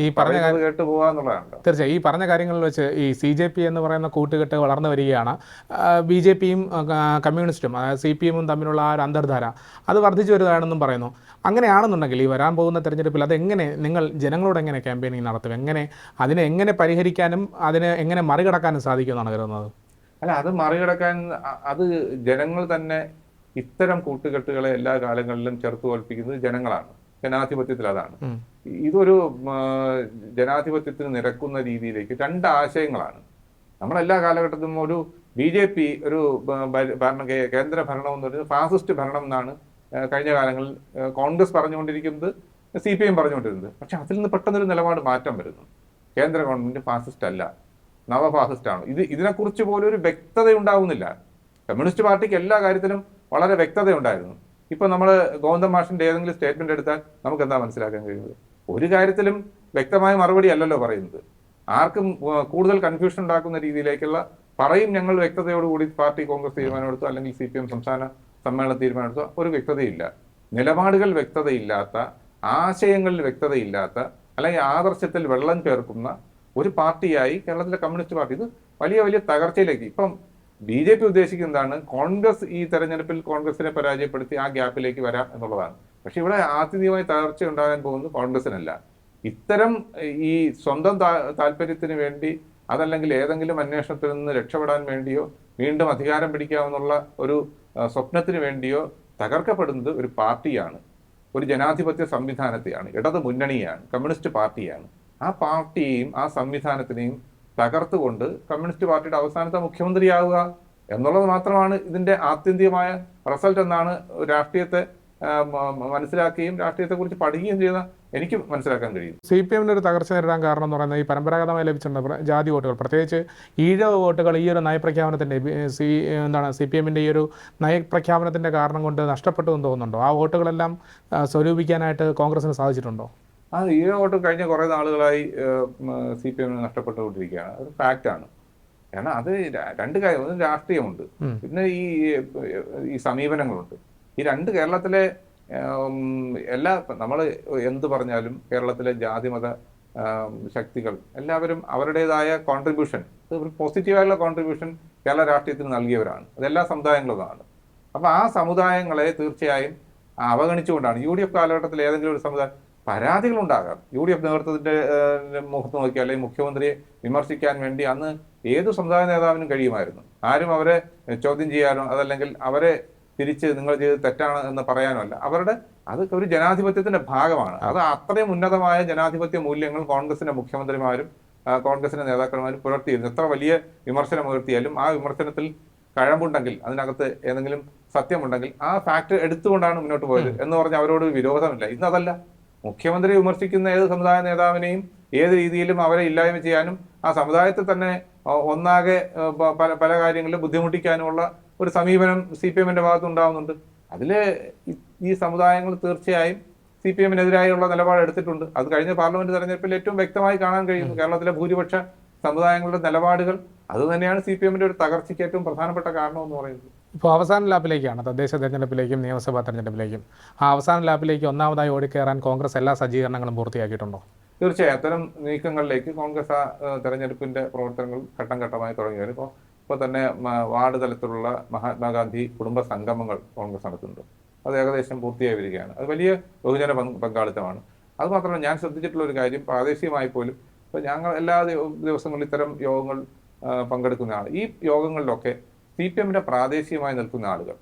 ഈ പറഞ്ഞ കേട്ട് തീർച്ചയായും. ഈ പറഞ്ഞ കാര്യങ്ങളിൽ വെച്ച് ഈ സി ജെ പി എന്ന് പറയുന്ന കൂട്ടുകെട്ട് വളർന്നു വരികയാണ്. ബി ജെ പിയും കമ്മ്യൂണിസ്റ്റും സി പി എമ്മും തമ്മിലുള്ള ആ ഒരു അന്തർധാര അത് വർദ്ധിച്ചു വരുന്നതാണെന്നും പറയുന്നു. അങ്ങനെയാണെന്നുണ്ടെങ്കിൽ ഈ വരാൻ പോകുന്ന തെരഞ്ഞെടുപ്പിൽ അതെങ്ങനെ നിങ്ങൾ ജനങ്ങളോട് എങ്ങനെ ക്യാമ്പയിനിങ് നടത്തും? എങ്ങനെ അതിനെ എങ്ങനെ പരിഹരിക്കാനും അതിനെ എങ്ങനെ മറികടക്കാനും സാധിക്കുമെന്നാണ് കരുതുന്നത്? അല്ല അത് മറികടക്കാൻ അത് ജനങ്ങൾ തന്നെ ഇത്തരം കൂട്ടുകെട്ടുകളെ എല്ലാ കാലങ്ങളിലും ചെറുത്തു തോൽപ്പിക്കുന്നത് ജനങ്ങളാണ്. ജനാധിപത്യത്തിൽ അതാണ്. ഇതൊരു ജനാധിപത്യത്തിന് നിരക്കുന്ന രീതിയിലേക്ക് രണ്ട് ആശയങ്ങളാണ്. നമ്മളെല്ലാ കാലഘട്ടത്തിലും ഒരു ബി ജെ പി ഒരു ഭരണ കേന്ദ്ര ഭരണം എന്ന് പറയുന്നത് ഫാസിസ്റ്റ് ഭരണം എന്നാണ് കഴിഞ്ഞ കാലങ്ങളിൽ കോൺഗ്രസ് പറഞ്ഞുകൊണ്ടിരിക്കുന്നത് സി പി എം പറഞ്ഞുകൊണ്ടിരുന്നത്. പക്ഷെ അതിൽ നിന്ന് പെട്ടെന്നൊരു നിലപാട് മാറ്റം വരുന്നു. കേന്ദ്ര ഗവൺമെന്റ് ഫാസിസ്റ്റ് അല്ല നവഫാസിസ്റ്റ് ആണ് ഇത് ഇതിനെക്കുറിച്ച് പോലും ഒരു വ്യക്തത ഉണ്ടാവുന്നില്ല കമ്മ്യൂണിസ്റ്റ് പാർട്ടിക്ക് എല്ലാ കാര്യത്തിലും വളരെ വ്യക്തതയുണ്ടായിരുന്നു. ഇപ്പൊ നമ്മൾ ഗോവിന്ദ മാഷിന്റെ ഏതെങ്കിലും സ്റ്റേറ്റ്മെന്റ് എടുത്താൽ നമുക്ക് എന്താ മനസ്സിലാക്കാൻ കഴിയുന്നത്? ഒരു കാര്യത്തിലും വ്യക്തമായ മറുപടി അല്ലല്ലോ പറയുന്നത്. ആർക്കും കൂടുതൽ കൺഫ്യൂഷൻ ഉണ്ടാക്കുന്ന രീതിയിലേക്കുള്ള പറയും ഞങ്ങൾ വ്യക്തതയോടുകൂടി പാർട്ടി കോൺഗ്രസ് തീരുമാനമെടുത്തോ അല്ലെങ്കിൽ സി പി എം സംസ്ഥാന സമ്മേളനം തീരുമാനമെടുത്തോ ഒരു വ്യക്തതയില്ല. നിലപാടുകൾ വ്യക്തതയില്ലാത്ത ആശയങ്ങളിൽ വ്യക്തതയില്ലാത്ത അല്ലെങ്കിൽ ആദർശത്തിൽ വെള്ളം ചേർക്കുന്ന ഒരു പാർട്ടിയായി കേരളത്തിലെ കമ്മ്യൂണിസ്റ്റ് പാർട്ടി. ഇത് വലിയ വലിയ തകർച്ചയിലേക്ക്. ഇപ്പം ബി ജെ പി ഉദ്ദേശിക്കുന്നതാണ് കോൺഗ്രസ് ഈ തെരഞ്ഞെടുപ്പിൽ കോൺഗ്രസിനെ പരാജയപ്പെടുത്തി ആ ഗ്യാപ്പിലേക്ക് വരാം എന്നുള്ളതാണ്. പക്ഷെ ഇവിടെ ആത്യന്തികമായി തകർച്ച ഉണ്ടാകാൻ പോകുന്നത് കോൺഗ്രസിനല്ല. ഇത്തരം ഈ സ്വന്തം താല്പര്യത്തിന് വേണ്ടി അതല്ലെങ്കിൽ ഏതെങ്കിലും അന്വേഷണത്തിൽ നിന്ന് രക്ഷപ്പെടാൻ വേണ്ടിയോ വീണ്ടും അധികാരം പിടിക്കാമെന്നുള്ള ഒരു സ്വപ്നത്തിന് വേണ്ടിയോ തകർക്കപ്പെടുന്നത് ഒരു പാർട്ടിയാണ്. ഒരു ജനാധിപത്യ സംവിധാനത്തെയാണ്. ഇടത് മുന്നണിയാണ്. കമ്മ്യൂണിസ്റ്റ് പാർട്ടിയാണ്. ആ പാർട്ടിയെയും ആ സംവിധാനത്തിനെയും തകർത്തുകൊണ്ട് കമ്മ്യൂണിസ്റ്റ് പാർട്ടിയുടെ അവസാനത്തെ മുഖ്യമന്ത്രിയാവുക എന്നുള്ളത് മാത്രമാണ് ഇതിന്റെ ആത്യന്തികമായ റിസൾട്ട് എന്നാണ് രാഷ്ട്രീയത്തെ മനസ്സിലാക്കുകയും രാഷ്ട്രീയത്തെക്കുറിച്ച് പഠിക്കുകയും ചെയ്യുന്ന എനിക്ക് മനസ്സിലാക്കാൻ കഴിയും. സി പി എമ്മിന്റെ ഒരു തകർച്ച നേരിടാൻ കാരണം എന്ന് പറയുന്നത് ഈ പരമ്പരാഗതമായി ലഭിച്ചിട്ടുണ്ട് ജാതി വോട്ടുകൾ. പ്രത്യേകിച്ച് ഈഴവ വോട്ടുകൾ ഈ ഒരു നയപ്രഖ്യാപനത്തിന്റെ സി എന്താണ് സി പി എമ്മിന്റെ ഈ ഒരു നയപ്രഖ്യാപനത്തിന്റെ കാരണം കൊണ്ട് നഷ്ടപ്പെട്ടു എന്ന് തോന്നുന്നുണ്ടോ? ആ വോട്ടുകളെല്ലാം സ്വരൂപിക്കാനായിട്ട് കോൺഗ്രസിന് സാധിച്ചിട്ടുണ്ടോ? ആ ഈ വോട്ട് കഴിഞ്ഞ കുറേ നാളുകളായി സി പി എമ്മിന് നഷ്ടപ്പെട്ടുകൊണ്ടിരിക്കുകയാണ്. അത് ഫാക്റ്റാണ്. കാരണം അത് രണ്ട് കാര്യം. ഒന്ന് രാഷ്ട്രീയമുണ്ട്. പിന്നെ ഈ ഈ സമീപനങ്ങളുണ്ട്. ഈ രണ്ട് കേരളത്തിലെ എല്ലാ നമ്മൾ എന്ത് പറഞ്ഞാലും കേരളത്തിലെ ജാതിമത മത ശക്തികൾ എല്ലാവരും അവരുടേതായ കോൺട്രിബ്യൂഷൻ ഒരു പോസിറ്റീവായുള്ള കോൺട്രിബ്യൂഷൻ കേരള രാഷ്ട്രീയത്തിന് നൽകിയവരാണ്. അതെല്ലാ സമുദായങ്ങളുമാണ് അപ്പോൾ ആ സമുദായങ്ങളെ തീർച്ചയായും അവഗണിച്ചുകൊണ്ടാണ് യു ഡി എഫ് കാലഘട്ടത്തിൽ ഏതെങ്കിലും ഒരു സമുദായം പരാതികളുണ്ടാകാം. യു ഡി എഫ് നേതൃത്വത്തിന്റെ മുഖത്ത് നോക്കി അല്ലെങ്കിൽ മുഖ്യമന്ത്രിയെ വിമർശിക്കാൻ വേണ്ടി അന്ന് ഏത് സമുദായ നേതാവിനും കഴിയുമായിരുന്നു. ആരും അവരെ ചോദ്യം ചെയ്യാനോ അതല്ലെങ്കിൽ അവരെ തിരിച്ച് നിങ്ങൾ ചെയ്ത് തെറ്റാണ് എന്ന് പറയാനല്ല അവരുടെ അത് ഒരു ജനാധിപത്യത്തിന്റെ ഭാഗമാണ്. അത് അത്രയും ഉന്നതമായ ജനാധിപത്യ മൂല്യങ്ങൾ കോൺഗ്രസിന്റെ മുഖ്യമന്ത്രിമാരും കോൺഗ്രസിന്റെ നേതാക്കന്മാരും പുലർത്തിയിരുന്നു. എത്ര വലിയ വിമർശനം ഉയർത്തിയാലും ആ വിമർശനത്തിൽ കഴമ്പുണ്ടെങ്കിൽ അതിനകത്ത് ഏതെങ്കിലും സത്യമുണ്ടെങ്കിൽ ആ ഫാക്ട് എടുത്തുകൊണ്ടാണ് മുന്നോട്ട് പോയത് എന്ന് പറഞ്ഞ് അവരോട് വിരോധമില്ല. ഇന്ന് അതല്ല മുഖ്യമന്ത്രി വിമർശിക്കുന്ന ഏത് സമുദായ നേതാവിനെയും ഏത് രീതിയിലും അവരെ ഇല്ലായ്മ ചെയ്യാനും ആ സമുദായത്തെ തന്നെ ഒന്നാകെ പല പല കാര്യങ്ങളിലും ബുദ്ധിമുട്ടിക്കാനുമുള്ള ഒരു സമീപനം സി പി എമ്മിന്റെ ഭാഗത്ത് ഉണ്ടാവുന്നുണ്ട്. അതിൽ ഈ- സമുദായങ്ങൾ തീർച്ചയായും സി പി എമ്മിനെതിരായുള്ള നിലപാട് എടുത്തിട്ടുണ്ട്. അത് കഴിഞ്ഞ പാർലമെന്റ് തെരഞ്ഞെടുപ്പിൽ ഏറ്റവും വ്യക്തമായി കാണാൻ കഴിയുന്നു. കേരളത്തിലെ ഭൂരിപക്ഷ സമുദായങ്ങളുടെ നിലപാടുകൾ അത് തന്നെയാണ് സി പി എമ്മിന്റെ ഒരു തകർച്ചയ്ക്ക് ഏറ്റവും പ്രധാനപ്പെട്ട കാരണം എന്ന് പറയുന്നത്. ഇപ്പോൾ അവസാന ലാപ്പിലേക്കാണ്. തദ്ദേശ തെരഞ്ഞെടുപ്പിലേക്കും നിയമസഭാ തെരഞ്ഞെടുപ്പിലേക്കും. ആ അവസാന ലാപ്പിലേക്ക് ഒന്നാമതായി ഓടിക്കയറാൻ കോൺഗ്രസ് എല്ലാ സജ്ജീകരണങ്ങളും പൂർത്തിയാക്കിയിട്ടുണ്ടോ? തീർച്ചയായും. അത്തരം നീക്കങ്ങളിലേക്ക് കോൺഗ്രസ് ആ തെരഞ്ഞെടുപ്പിന്റെ പ്രവർത്തനങ്ങൾ ഘട്ടം ഘട്ടമായി തുടങ്ങി. വരും ഇപ്പോൾ ഇപ്പോൾ തന്നെ വാർഡ് തലത്തിലുള്ള മഹാത്മാഗാന്ധി കുടുംബ സംഗമങ്ങൾ കോൺഗ്രസ് നടത്തുന്നുണ്ട്. അത് ഏകദേശം പൂർത്തിയായി വരികയാണ് അത് വലിയ ബഹുജന പങ്ക് പങ്കാളിത്തമാണ്. അത് മാത്രമല്ല ഞാൻ ശ്രദ്ധിച്ചിട്ടുള്ള ഒരു കാര്യം പ്രാദേശികമായി പോലും ഇപ്പോൾ ഞങ്ങൾ എല്ലാ ദിവ- ദിവസങ്ങളിലും ഇത്തരം യോഗങ്ങൾ പങ്കെടുക്കുന്നതാണ്. ഈ യോഗങ്ങളിലൊക്കെ സി പി എമ്മിന്റെ പ്രാദേശികമായി നിൽക്കുന്ന ആളുകൾ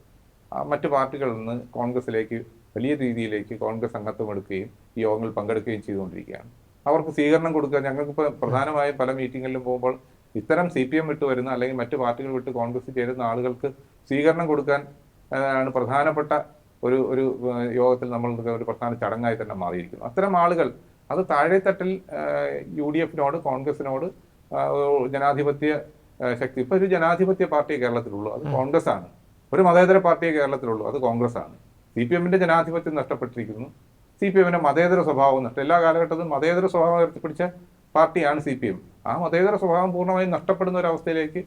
മറ്റു പാർട്ടികളിൽ നിന്ന് കോൺഗ്രസിലേക്ക് വലിയ രീതിയിലേക്ക് കോൺഗ്രസ് അംഗത്വം എടുക്കുകയും ഈ യോഗങ്ങളിൽ പങ്കെടുക്കുകയും ചെയ്തുകൊണ്ടിരിക്കുകയാണ്. അവർക്ക് സ്വീകരണം കൊടുക്കുക. ഞങ്ങൾക്കിപ്പോൾ പ്രധാനമായും പല മീറ്റിങ്ങുകളിലും പോകുമ്പോൾ ഇത്തരം സി പി എം വിട്ട് വരുന്ന അല്ലെങ്കിൽ മറ്റു പാർട്ടികൾ വിട്ട് കോൺഗ്രസ് ചേരുന്ന ആളുകൾക്ക് സ്വീകരണം കൊടുക്കാൻ ആണ് പ്രധാനപ്പെട്ട ഒരു ഒരു യോഗത്തിൽ നമ്മൾ ഒരു പ്രധാന ചടങ്ങായി തന്നെ മാറിയിരിക്കുന്നു. അത്തരം ആളുകൾ അത് താഴെത്തട്ടിൽ യു ഡി എഫിനോട് കോൺഗ്രസിനോട് ജനാധിപത്യ ശക്തി. ഇപ്പൊ ഒരു ജനാധിപത്യ പാർട്ടിയെ കേരളത്തിലുള്ളൂ. അത് കോൺഗ്രസ് ആണ് ഒരു മതേതര പാർട്ടിയെ കേരളത്തിലുള്ളൂ. അത് കോൺഗ്രസ് ആണ് സി പി എമ്മിന്റെ ജനാധിപത്യം നഷ്ടപ്പെട്ടിരിക്കുന്നു. സി പി എമ്മിന്റെ മതേതര സ്വഭാവം നഷ്ടം എല്ലാ കാലഘട്ടത്തിലും മതേതര സ്വഭാവം ഉയർത്തിപ്പിടിച്ച പാർട്ടിയാണ് സി പി എം. ആ മതേതര സ്വഭാവം പൂർണമായും നഷ്ടപ്പെടുന്ന ഒരു അവസ്ഥയിലേക്ക്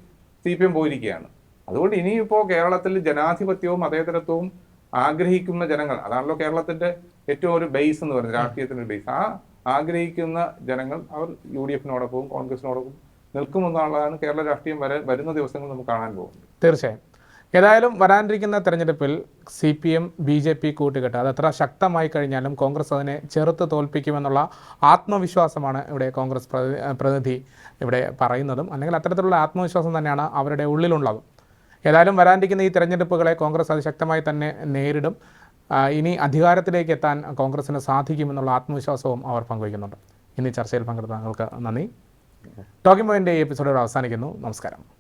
സി പി എം പോയിരിക്കുകയാണ്. അതുകൊണ്ട് ഇനിയിപ്പോൾ കേരളത്തിൽ ജനാധിപത്യവും മതേതരത്വവും ആഗ്രഹിക്കുന്ന ജനങ്ങൾ അതാണല്ലോ കേരളത്തിന്റെ ഏറ്റവും ഒരു ബേസ് എന്ന് പറയുന്നത് രാഷ്ട്രീയത്തിന്റെ ബേസ് ആ ആഗ്രഹിക്കുന്ന ജനങ്ങൾ അവർ യു ഡി എഫിനോടൊപ്പവും കോൺഗ്രസിനോടൊപ്പം നിൽക്കുമെന്നുള്ളതാണ് കേരള രാഷ്ട്രീയം വരെ വരുന്ന ദിവസങ്ങൾ നമുക്ക് കാണാൻ പോകുന്നത്. തീർച്ചയായും. ഏതായാലും വരാനിരിക്കുന്ന തെരഞ്ഞെടുപ്പിൽ C P M B J P കൂട്ടുകെട്ട്. അത് എത്ര ശക്തമായി കഴിഞ്ഞാലും കോൺഗ്രസ് അതിനെ ചെറുത്ത് തോൽപ്പിക്കുമെന്നുള്ള ആത്മവിശ്വാസമാണ് ഇവിടെ കോൺഗ്രസ് പ്രതി- പ്രതിനിധി ഇവിടെ പറയുന്നതും. അല്ലെങ്കിൽ അത്തരത്തിലുള്ള ആത്മവിശ്വാസം തന്നെയാണ് അവരുടെ ഉള്ളിലുള്ളതും. ഏതായാലും വരാനിരിക്കുന്ന ഈ തെരഞ്ഞെടുപ്പുകളെ കോൺഗ്രസ് അതിശക്തമായി തന്നെ നേരിടും. ഇനി അധികാരത്തിലേക്ക് എത്താൻ കോൺഗ്രസിന് സാധിക്കുമെന്നുള്ള ആത്മവിശ്വാസവും അവർ പങ്കുവയ്ക്കുന്നുണ്ട്. ഇന്ന് ചർച്ചയിൽ പങ്കെടുത്ത താങ്കൾക്ക് നന്ദി. ടോക്കിംഗ് പോയിന്റെ ഈ എപ്പിസോഡോട് അവസാനിക്കുന്നു. നമസ്കാരം.